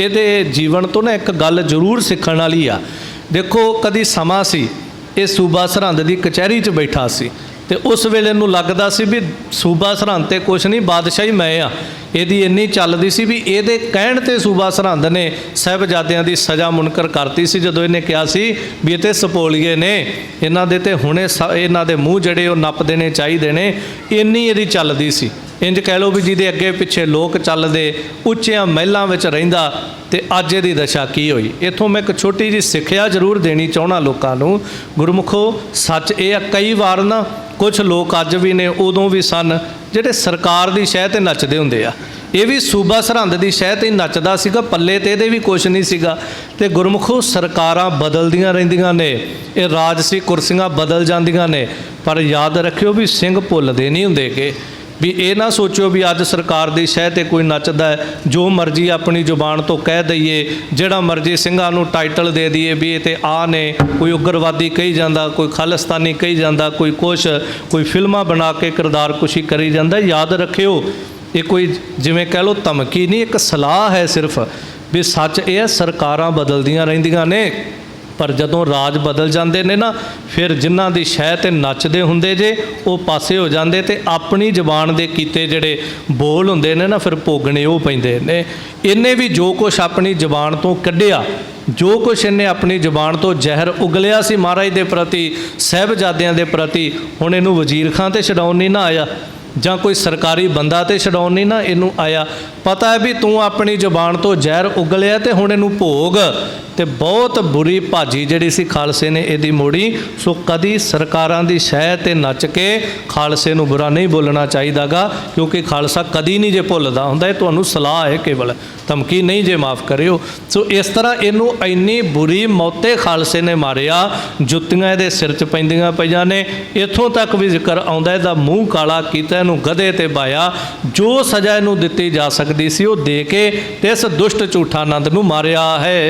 ਇਹਦੇ ਜੀਵਨ ਤੋਂ ਨਾ ਇੱਕ ਗੱਲ ਜ਼ਰੂਰ ਸਿੱਖਣ ਵਾਲੀ ਆ। ਦੇਖੋ, ਕਦੀ ਸਮਾਂ ਸੀ, ਇਹ ਸੂਬਾ ਸਰਹੰਦ ਦੀ ਕਚਹਿਰੀ 'ਚ ਬੈਠਾ ਸੀ ਤੇ ਉਸ ਵੇਲੇ ਨੂੰ ਲੱਗਦਾ ਸੀ ਵੀ ਸੂਬਾ ਸਰਹੰਦ ਤੇ ਕੁਛ ਨਹੀਂ, ਬਾਦਸ਼ਾਹੀ ਮੈਂ ਆ। ਇਹਦੀ ਇੰਨੀ ਚੱਲਦੀ ਸੀ ਵੀ ਇਹਦੇ ਕਹਿਣ ਤੇ ਸੂਬਾ ਸਰਹੰਦ ਨੇ ਸਾਹਿਬਜ਼ਾਦਿਆਂ ਦੀ ਸਜ਼ਾ ਮੁਨਕਰ ਕਰਤੀ ਸੀ, ਜਦੋਂ ਇਹਨੇ ਕਿਹਾ ਸੀ ਵੀ ਇਹ ਤੇ ਸਪੋਲੀਏ ਨੇ, ਇਹਨਾਂ ਦੇ ਤੇ ਹੁਣੇ ਸ- ਇਹਨਾਂ ਦੇ ਮੂੰਹ ਜਿਹੜੇ ਉਹ ਨੱਪ ਦੇਣੇ ਚਾਹੀਦੇ ਨੇ, ਇੰਨੀ ਇਹਦੀ ਚੱਲਦੀ ਸੀ। ਇੰਜ ਕਹਿ ਲਓ ਵੀ ਜਿਹਦੇ ਅੱਗੇ ਪਿੱਛੇ ਲੋਕ ਚੱਲਦੇ, ਉੱਚੀਆਂ ਮਹਿਲਾਂ ਵਿੱਚ ਰਹਿੰਦਾ ਤੇ ਅੱਜ ਇਹਦੀ ਦਸ਼ਾ ਕੀ ਹੋਈ? ਇਥੋਂ ਮੈਂ ਇੱਕ ਛੋਟੀ ਜੀ ਸਿੱਖਿਆ ਜ਼ਰੂਰ ਦੇਣੀ ਚਾਹਣਾ ਲੋਕਾਂ ਨੂੰ। ਗੁਰਮੁਖੋ, ਸੱਚ ਇਹ ਆ, ਕਈ ਵਾਰ ਨਾ ਕੁਝ ਲੋਕ ਅੱਜ ਵੀ ਨੇ, ਉਦੋਂ ਵੀ ਸਨ, ਜਿਹੜੇ ਸਰਕਾਰ ਦੀ ਸ਼ਹਿ ਤੇ ਨੱਚਦੇ ਹੁੰਦੇ ਆ। ਇਹ ਵੀ ਸੂਬਾ ਸਰਹੰਦ ਦੀ ਸ਼ਹਿ ਤੇ ਨੱਚਦਾ ਸੀਗਾ, ਪੱਲੇ ਤੇ ਇਹਦੇ ਵੀ ਕੁਝ ਨਹੀਂ ਸੀਗਾ। ਤੇ ਗੁਰਮੁਖੋ, ਸਰਕਾਰਾਂ ਬਦਲਦੀਆਂ ਰਹਿੰਦੀਆਂ ਨੇ, ਇਹ ਰਾਜਸੀ ਕੁਰਸੀਆਂ ਬਦਲ ਜਾਂਦੀਆਂ ਨੇ, ਪਰ ਯਾਦ ਰੱਖਿਓ ਵੀ ਸਿੰਘ ਭੁੱਲਦੇ ਨਹੀਂ ਹੁੰਦੇ ਹੁੰਦੇਗੇ ਵੀ ਇਹ ਨਾ ਸੋਚਿਓ ਵੀ ਅੱਜ ਸਰਕਾਰ ਦੀ ਸ਼ਹਿ ਤੇ ਕੋਈ ਨੱਚਦਾ ਹੈ। ਜੋ ਮਰਜ਼ੀ ਆਪਣੀ ਜ਼ੁਬਾਨ ਤੋਂ ਕਹਿ ਦਈਏ, ਜਿਹੜਾ ਮਰਜ਼ੀ ਸਿੰਘਾਂ ਨੂੰ ਟਾਈਟਲ ਦੇ ਦਈਏ ਵੀ ਇਹ ਤੇ ਆ ਨੇ, ਕੋਈ ਉਗਰਵਾਦੀ ਕਹੀ ਜਾਂਦਾ, ਕੋਈ ਖਾਲਿਸਤਾਨੀ ਕਹੀ ਜਾਂਦਾ, ਕੋਈ ਕੁਛ, ਕੋਈ ਫਿਲਮਾਂ ਬਣਾ ਕੇ ਕਿਰਦਾਰ ਕੁਸ਼ੀ ਕਰੀ ਜਾਂਦਾ, ਯਾਦ ਰੱਖਿਓ, ਇਹ ਕੋਈ ਜਿਵੇਂ ਕਹਿ ਲਓ ਧਮਕੀ ਨਹੀਂ, ਇੱਕ ਸਲਾਹ ਹੈ ਸਿਰਫ ਵੀ ਸੱਚ ਇਹ ਹੈ, ਸਰਕਾਰਾਂ ਬਦਲਦੀਆਂ ਰਹਿੰਦੀਆਂ ਨੇ। ਪਰ ਜਦੋਂ ਰਾਜ ਬਦਲ ਜਾਂਦੇ ਨੇ ਨਾ, ਫਿਰ ਜਿਨ੍ਹਾਂ ਦੀ ਸ਼ਹਿ ਤੇ ਨੱਚਦੇ ਹੁੰਦੇ ਜੇ, ਉਹ ਪਾਸੇ ਹੋ ਜਾਂਦੇ ਤੇ ਆਪਣੀ ਜ਼ਬਾਨ ਦੇ ਕੀਤੇ ਜਿਹੜੇ ਬੋਲ ਹੁੰਦੇ ਨੇ ਨਾ, ਫਿਰ ਭੋਗਣੇ ਉਹ ਪੈਂਦੇ ਨੇ। ਇਹਨੇ ਵੀ ਜੋ ਕੁਝ ਆਪਣੀ ਜ਼ਬਾਨ ਤੋਂ ਕੱਢਿਆ, ਜੋ ਕੁਛ ਇਹਨੇ ਆਪਣੀ ਜ਼ਬਾਨ ਤੋਂ ਜ਼ਹਿਰ ਉਗਲਿਆ ਸੀ ਮਹਾਰਾਜ ਦੇ ਪ੍ਰਤੀ, ਸਹਿਬਜ਼ਾਦਿਆਂ ਦੇ ਪ੍ਰਤੀ, ਹੁਣ ਇਹਨੂੰ ਵਜ਼ੀਰ ਖਾਂ ਤੇ ਛਡਾਉਣ ਨਹੀਂ ਨਾ ਆਇਆ। ਜਾਂ ਕੋਈ ਸਰਕਾਰੀ ਬੰਦਾ ਤੇ ਛਡਾਉਣ ਨਹੀਂ ਨਾ ਇਹਨੂੰ ਆਇਆ। ਪਤਾ ਹੈ ਵੀ ਤੂੰ ਆਪਣੀ ਜ਼ੁਬਾਨ ਤੋਂ ਜ਼ਹਿਰ ਉਗਲਿਆ ਤੇ ਹੁਣ ਇਹਨੂੰ ਭੋਗ। ਤੇ ਬਹੁਤ ਬੁਰੀ ਭਾਜੀ ਜਿਹੜੀ ਸੀ ਖਾਲਸੇ ਨੇ ਇਹਦੀ ਮੋੜੀ। ਸੋ ਕਦੀ ਸਰਕਾਰਾਂ ਦੀ ਸ਼ਹਿ ਤੇ ਨੱਚ ਕੇ ਖਾਲਸੇ ਨੂੰ ਬੁਰਾ ਨਹੀਂ ਬੋਲਣਾ ਚਾਹੀਦਾਗਾ, ਕਿਉਂਕਿ ਖਾਲਸਾ ਕਦੀ ਨਹੀਂ ਜੇ ਭੁੱਲਦਾ ਹੁੰਦਾ, ਇਹ ਤੁਹਾਨੂੰ ਸਲਾਹ ਹੈ ਕੇਵਲ। ਧਮਕੀ ਨਹੀਂ ਜੇ ਮਾਫ ਕਰਿਓ। ਸੋ ਇਸ ਤਰ੍ਹਾਂ ਇਹਨੂੰ ਇੰਨੀ ਬੁਰੀ ਮੌਤੇ ਖਾਲਸੇ ਨੇ ਮਾਰਿਆ, ਜੁੱਤੀਆਂ ਇਹਦੇ ਸਿਰ 'ਚ ਪੈਂਦੀਆਂ ਪਈਆਂ ਨੇ। ਇੱਥੋਂ ਤੱਕ ਵੀ ਜ਼ਿਕਰ ਆਉਂਦਾ, ਇਹਦਾ ਮੂੰਹ ਕਾਲਾ ਕੀਤਾ ਨੂੰ ਗਧੇ ਤੇ ਬਾਇਆ, ਜੋ ਸਜ਼ਾ ਇਹਨੂੰ ਦਿੱਤੀ ਜਾ ਸਕਦੀ ਸੀ ਉਹ ਦੇ ਕੇ ਤੇ ਇਸ ਦੁਸ਼ਟ ਝੂਠਾ ਝੂਠਾਨੰਦ ਨੂੰ ਮਾਰਿਆ ਹੈ।